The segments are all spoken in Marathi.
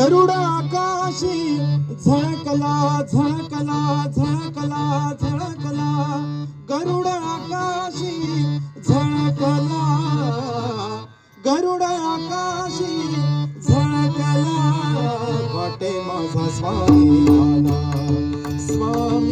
गरुड आकाशी झळकला झळकला झळकला झळकला गरुड आकाशी झळकला गरुड आकाशी झळकला वाटे माझा स्वामी आला. स्वामी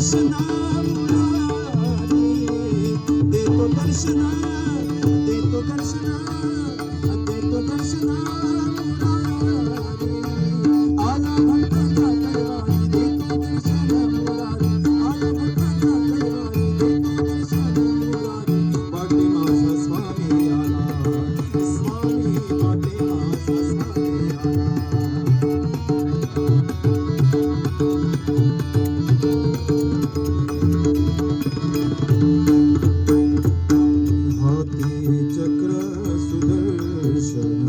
ਦਰਸ਼ਨਾ ਮੁਰਾਰੀ ਦੇ ਤੋ ਦਰਸ਼ਨਾ ਦੇ ਤੋ ਦਰਸ਼ਨਾ चक्र सुदर्शन.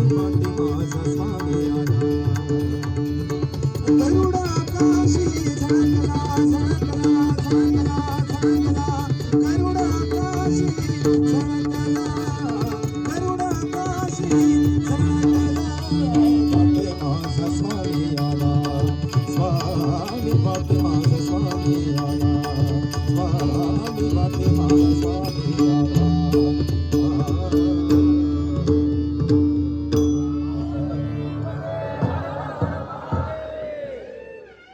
ਮਾਟੀ ਮਾਸਾ ਸਾਵੇ ਆਜਾ